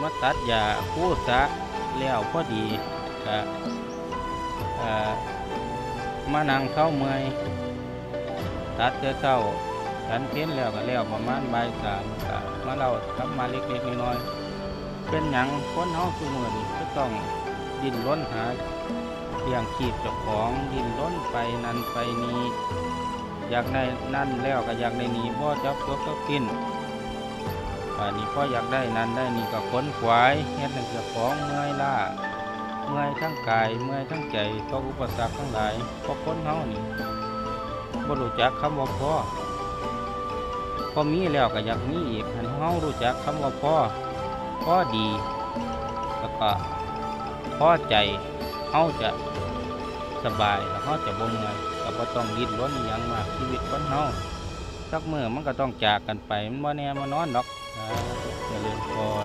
มาตัดยาคู่สะแล้วพอดีก็มานั่งเข้าเมื่อยตัดเจ้าเจ้าฉันเพ้นแล้วก็แล้วประมาณใบสามก็มาเล่าทำมาเล็กๆน้อยๆเป็นหยังคนเฮาซุมื้อนี้ก็ต้องดิ้นรนหาเลี้ยงชีพเจ้าของดิ้นรนไปนั่นไปนี้อยากได้นั่นแล้วก็อยากได้นี้บ่จับตัวก็กิน อันนี้พ่ออยากได้นั้นได้นี่ก็ขนขวายเฮ็ดให้เจ้าของเมื่อยล้าเมื่อยทั้งกายเมื่อยทั้งใจเพราะอุปสรรคทั้งหลายเพราะคนเฮานี่บ่รู้จักคำว่าพ่อพอมีแล้วก็อยากมีอีกให้เฮารู้จักคำว่าพ่อพ่อดีแล้วก็พ่อใจเฮาจะสบายแล้วเฮาจะบ่เมื่อยก็บ่ต้องดิ้นรนอหยังมากชีวิตคนเฮาสักมื้อมันก็ต้องจากกันไปมันบ่แน่มานอนดอก อย่าลืมพอ